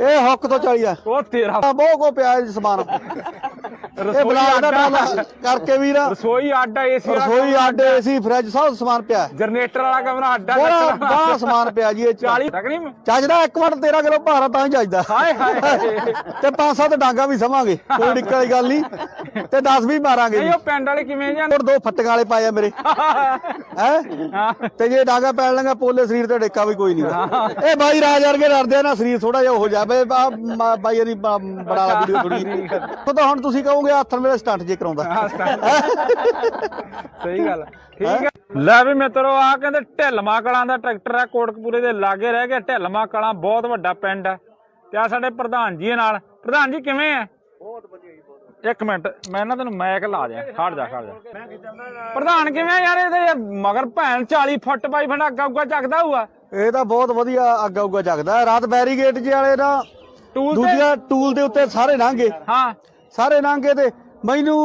ਇਹ ਹੁੱਕ ਤੋਂ ਚਲੀ ਆ ਉਹ ਤੇਰਾ ਬਹੁਤ ਕੋ ਪਿਆ ਜੀ ਸਮਾਨ। ਇਹ ਰਸੋਈ ਬਲਾਕ ਦਾ ਕਰਕੇ ਵੀਰ। ਰਸੋਈ ਅੱਡਾ ਏਸੀ ਰਸੋਈ ਆਡੇ ਏਸੀ ਫ੍ਰਿਜ ਸਭ ਸਮਾਨ ਪਿਆ। ਜਨਰੇਟਰ ਵਾਲਾ ਕਮਰਾ ਅੱਡਾ ਬੜਾ ਬੜਾ ਸਮਾਨ ਪਿਆ ਜੀ ਇਹ 'ਚ। 40 ਤੱਕ ਨਹੀਂ? ਚੱਜਦਾ ਇੱਕ ਮਿੰਟ 13 ਕਿਲੋ ਭਾਰਾ ਤਾਂ ਹੀ ਚੱਜਦਾ। ਹਾਏ ਹਾਏ ਹਾਏ। ਤੇ ਪੰਜ ਸੱਤ ਡਾਂਗਾ ਵੀ ਸਮਾਂਗੇ ਕੋਈ ਦਿੱਕਤ ਵਾਲੀ ਗੱਲ ਨਹੀਂ। ਤੇ 10 ਵੀ ਮਾਰਾਂਗੇ ਨਹੀਂ ਜੀ। ਉਹ ਪਿੰਡ ਵਾਲੇ ਕਿਵੇਂ ਜਾਂਦੇ? ਹੋਰ ਦੋ ਫੱਟੀਆਂ ਵਾਲੇ ਪਾਏ ਆ ਮੇਰੇ। ਹੈ? ਹਾਂ। ਤੇ ਜੇ ਡਾਂਗਾ ਪੈਣ ਲੰਗਾ ਪੋਲੇ ਸਰੀਰ ਤੇ ਡੇਕਾ ਵੀ ਕੋਈ ਨਹੀਂ ਇਹ ਬਾਈ ਰਾਜ ਵਰਗੇ ਡਰਦੇ ਨਾ ਸਰੀਰ ਥੋੜਾ ਜਿਹਾ ਹੋ ਜਾਵੇ ਬਾਈ ਦੀ ਬੜਾ ਵੀਡੀਓ ਥੋੜੀ ਤਾਂ ਹੁਣ ਤੁਸੀਂ ਕਹੋਗੇ ਹੱਥਨ ਮੇਰੇ ਸਟੰਟ ਜੇ ਕਰਾਉਂਦਾ। ਸਹੀ ਗੱਲ। ਠੀਕ ਹੈ? ਲੈ ਵੀ ਮਿੱਤਰੋ ਆ ਕਹਿੰਦੇ ਢਿਲਮਾ ਕਲਾਂ ਦਾ ਟਰੈਕਟਰ ਆ ਕੋਟਕਪੂਰੇ ਦੇ ਲਾਗੇ ਰਹਿ ਗਿਆ ਢਿਲਮਾ ਕਲਾਂ ਬਹੁਤ ਵੱਡਾ ਪਿੰਡ ਆ। ਤੇ ਆ ਸਾਡੇ ਪ੍ਰਧਾਨ ਜੀ ਨਾਲ। ਪ੍ਰਧਾਨ ਜੀ ਕਿਵੇਂ ਆ? ਇੱਕ ਮਿੰਟ ਮੈਂ ਨਾ ਤੈਨੂੰ ਮੈਕ ਲਾ ਦਿਆਂ। ਖੜ ਜਾ ਖੜ ਜਾ। ਪ੍ਰਧਾਨ ਕਿਵੇਂ ਆ ਯਾਰ ਇਹਦੇ? ਮਗਰ ਭੈਣ 40 ਫੁੱਟ ਪਾਈ ਫੰਡਾ ਅੱਗਾ ਉੱਗਾ ਚੱਕਦਾ ਹੁਆ ਇਹ ਤਾਂ ਬਹੁਤ ਵਧੀਆ ਅੱਗਾ ਉੱਗਾ ਚੱਕਦਾ। ਰਾਤ ਬੈਰੀਗੇਟ ਜੇ ਵਾਲੇ ਨਾ ਟੂਲ ਤੇ ਦੂਜਾ ਟੂਲ ਦੇ ਉੱਤੇ ਸਾਰੇ ਲੰਘੇ। ਹਾਂ। ਸਾਰੇ ਲੰਘੇ ਤੇ ਮੈਨੂੰ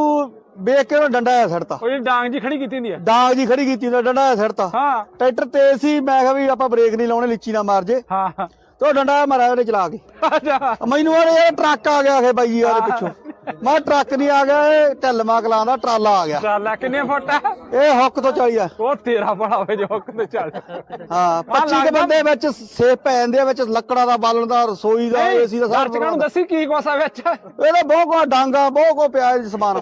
ਵੇਖ ਕੇ ਉਹ ਡੰਡਾ ਆ ਸੜਤਾ ਉਹ ਡਾਂਗ ਜੀ ਖੜੀ ਕੀਤੀ ਹੁੰਦੀ ਹੈ ਡਾਂਗ ਜੀ ਖੜੀ ਕੀਤੀ ਤਾਂ ਡੰਡਾ ਆ ਸੜਤਾ ਹਾਂ। ਟਰੈਕਟਰ ਤੇਜ਼ ਸੀ ਮੈਂ ਕਿਹਾ ਵੀ ਆਪਾਂ ਬ੍ਰੇਕ ਨਹੀਂ ਲਾਉਣੇ ਲਿੱਚੀ ਨਾ ਮਾਰ ਜੇ। ਹਾਂ। ਹਾਂ ਤੇ ਉਹ ਡੰਡਾ ਮਾਰਿਆ ਉਹਨੇ ਚਲਾ ਕੇ। ਮੈਨੂੰ ਇਹ ਟਰੱਕ ਆ ਗਿਆ ਆਖੇ ਬਾਈ ਯਾਰ ਪਿੱਛੋਂ। ਮੈਂ ਟਰੱਕ ਨਹੀਂ ਆ ਗਿਆ ਇਹ ਢਿੱਲਮਾ ਕਲਾਂ ਦਾ ਟਰਾਲਾ ਆ ਗਿਆ। ਚੱਲ ਲੈ ਕਿੰਨੇ ਫੁੱਟ ਆ? ਇਹ ਹੁੱਕ ਤੋਂ ਚਲੀ ਆ ਉਹ ਤੇਰਾ ਬੜਾ ਹੋਵੇ ਜੋ ਤੇ ਚੱਲ। ਹਾਂ 25 ਦੇ ਬੰਦੇ ਵਿੱਚ ਸੇਫ ਪੈ ਜਾਂਦੇ ਆ ਵਿੱਚ ਲੱਕੜਾਂ ਦਾ ਬਾਲਣ ਦਾ ਰਸੋਈ ਦਾ ਏਸੀ ਦਾ ਸਾਰਾ ਦਰਸ਼ਕਾਂ ਨੂੰ ਦੱਸੀ ਕੀ ਕੋਸਾ ਵਿੱਚ? ਇਹਦਾ ਬਹੁਤ ਕੋ ਡਾਂਗਾ ਬਹੁਤ ਕੋ ਪਿਆ ਸਮਾਨ।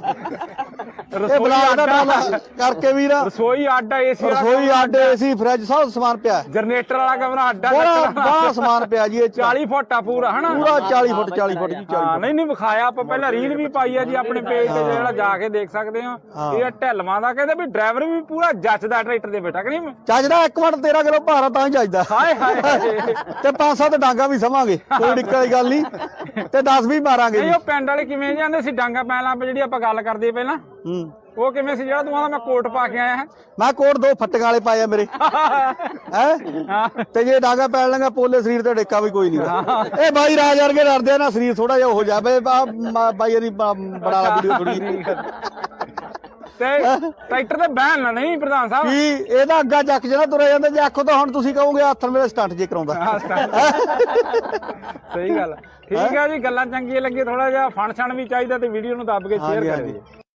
ਇਹ ਰਸੋਈ ਬਲਾਕ ਦਾ ਅੱਡਾ ਕਰਕੇ ਵੀਰ। ਰਸੋਈ ਅੱਡਾ ਏਸੀ ਰਸੋਈ ਆਡੇ ਏਸੀ ਫ੍ਰਿਜ ਸਭ ਸਮਾਨ ਪਿਆ। ਜਨਰੇਟਰ ਵਾਲਾ ਕਮਰਾ ਅੱਡਾ ਬੜਾ ਸਮਾਨ ਪਿਆ ਜੀ ਇਹ 'ਚ। 40 ਫੁੱਟ ਆ ਪੂਰਾ ਹਨਾ? ਪੂਰਾ 40 ਫੁੱਟ 40 ਫੁੱਟ ਜੀ 40 ਹਾਂ ਨਹੀਂ ਨਹੀਂ ਵਿਖਾਇਆ ਆਪਾਂ ਪਹਿਲਾਂ ਰੀਲ ਵੀ ਪਾਈ ਆ ਜੀ ਆਪਣੇ ਪੇਜ ਤੇ ਜਿਹੜਾ ਜਾ ਕੇ ਦੇਖ ਸਕਦੇ ਹੋ। ਹਾਂ। ਇਹ ਢਿਲਵਾਂ ਦਾ ਕਹਿੰਦੇ ਵੀ ਡਰਾਈਵਰ ਵੀ ਪੂਰਾ ਜੱਚਦਾ ਟਰੈਕਟਰ ਦੇ ਬੈਠਾ ਕਿ ਨਹੀਂ? ਚੱਜਦਾ ਇੱਕ ਮਿੰਟ 13 ਕਿਲੋ ਭਾਰਾ ਤਾਂ ਹੀ ਚੱਜਦਾ ਹਾਏ ਹਾਏ ਹਾਏ। ਤੇ ਪੰਜ ਸੱਤ ਡਾਂਗਾ ਵੀ ਸਮਾਂਗੇ ਕੋਈ ਦਿੱਕਤ ਵਾਲੀ ਗੱਲ ਨਹੀਂ। ਤੇ 10 ਵੀ ਮਾਰਾਂਗੇ ਨਹੀਂ ਉਹ ਪਿੰਡ ਵਾਲੇ ਕਿਵੇਂ ਜਾਂਦੇ ਸੀ ਡਾਂਗਾ ਪੈਲਾਂ ਪੇ ਜਿਹੜੀ ਆਪਾਂ ਗੱਲ ਕਰਦੇ ਪਹਿਲਾਂ। ਹੂੰ। ਉਹ ਕਿਵੇਂ ਸੀ ਜਿਹੜਾ ਤੂੰ ਆਂਦਾ ਮੈਂ ਕੋਟ ਪਾ ਕੇ ਆਇਆ ਹਾਂ। ਮੈਂ ਕੋਟ ਦੋ ਫੱਟੀਆਂ ਵਾਲੇ ਪਾਏ ਆ ਮੇਰੇ। ਹੈ। ਤੇ ਜੇ ਡਾਂਗਾ ਪੈਣ ਲੰਗਾ ਪੋਲੇ ਸਰੀਰ ਤੇ ਡੇਕਾ ਵੀ ਕੋਈ ਨਹੀਂ ਇਹ ਬਾਈ ਰਾਜ ਵਰਗੇ ਡਰਦੇ ਆ ਨਾ ਸਰੀਰ ਥੋੜਾ ਜਿਹਾ ਹੋ ਜਾਵੇ ਬਾਈ ਦੀ ਬੜਾ ਵੀਡੀਓ ਥੋੜੀ ਤੇ ਟਰੈਕਟਰ ਤੇ ਬਹਿਣ ਨਾ ਨਹੀਂ ਪ੍ਰਧਾਨ ਸਾਹਿਬ। ਕੀ? ਇਹਦਾ ਅੱਗਾ ਚੱਕ ਜਣਾ ਤੁਰੇ ਜਾਂਦੇ ਜੇ ਆਖੋ ਤਾਂ ਹੁਣ ਤੁਸੀਂ ਕਹੋਗੇ ਹੱਥਨ ਮੇਰੇ ਸਟੰਟ ਜੇ ਕਰਾਉਂਦਾ। ਸਹੀ ਗੱਲ ਠੀਕ ਹੈ ਜੀ ਗੱਲਾਂ ਚੰਗੀਆਂ ਲੱਗੀਆਂ ਥੋੜਾ ਜਿਹਾ ਫਣ ਛਣ ਵੀ ਚਾਹੀਦਾ ਤੇ ਵੀਡੀਓ ਨੂੰ ਦੱਬ ਕੇ ਸ਼ੇਅਰ ਕਰਿਓ।